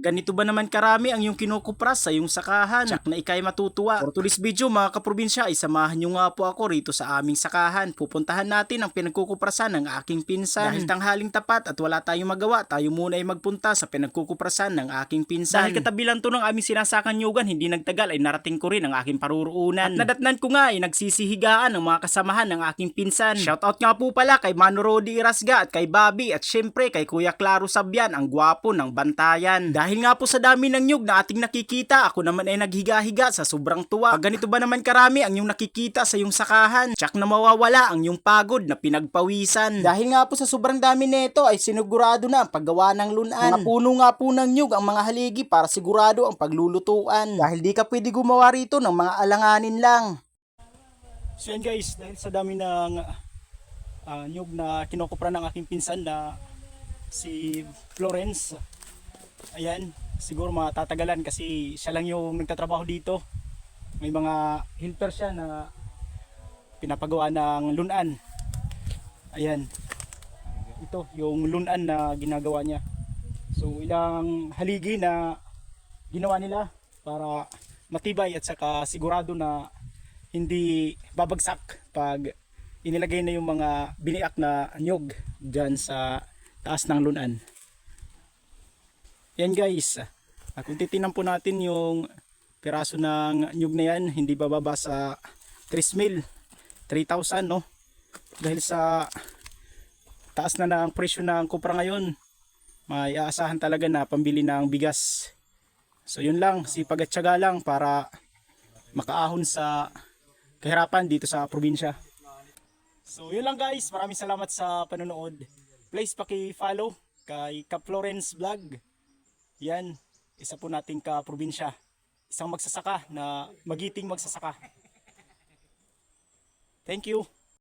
Ganito ba naman karami ang yung kinukupras sa yung sakahan? Tsak na ikay matutuwa. For today's video mga kaprobinsya ay samahan nyo nga po ako rito sa aming sakahan. Pupuntahan natin ang pinagkukuprasan ng aking pinsan. Dahil tanghaling tapat at wala tayong magawa, tayo muna ay magpunta sa pinagkukuprasan ng aking pinsan. Dahil katabi lang to ng aming sinasakan nyugan, hindi nagtagal ay narating ko rin ang aking paruruunan. At nadatnan ko nga ay nagsisihigaan ang mga kasamahan ng aking pinsan. Shoutout nga po pala kay Mano Rodi Irasga at kay Bobby at syempre kay Kuya Claro Sabyan, ang gwapo ng bantayan. Dahil nga po sa dami ng nyug na ating nakikita, ako naman ay naghiga-higa sa sobrang tuwa. Pag ganito ba naman karami ang yung nakikita sa yung sakahan, tsak na mawawala ang yung pagod na pinagpawisan. Dahil nga po sa sobrang dami nito ay sinigurado na ang paggawa ng lunan. Mga puno nga po ng nyug ang mga haligi para sigurado ang paglulutuan. Dahil di ka pwede gumawa rito ng mga alanganin lang. So yan guys, dahil sa dami ng uh, nyug na kinokopra ng aking pinsan na si Florence. Ayan, siguro matatagalan kasi siya lang yung nagtatrabaho dito. May mga helper siya na pinapagawa ng lunan. Ayan. Ito, yung lunan na ginagawa niya. So ilang haligi na ginawa nila para matibay at saka sigurado na hindi babagsak pag inilagay na yung mga biniak na nyog dyan sa taas ng lunan. Yan guys, ah, kung titinan po natin yung piraso ng nyug na yan, hindi bababa sa 3 mil, 3,000 no? Dahil sa taas na ng presyo ng kupra ngayon, may aasahan talaga na pambili ng bigas. So yun lang, sipag at tiyaga lang para makaahon sa kahirapan dito sa probinsya. So yun lang guys, maraming salamat sa panonood. Please paki-follow kay Cap Florence Vlog. Yan, isa po nating ka-probinsya. Isang magsasaka na magiting magsasaka. Thank you.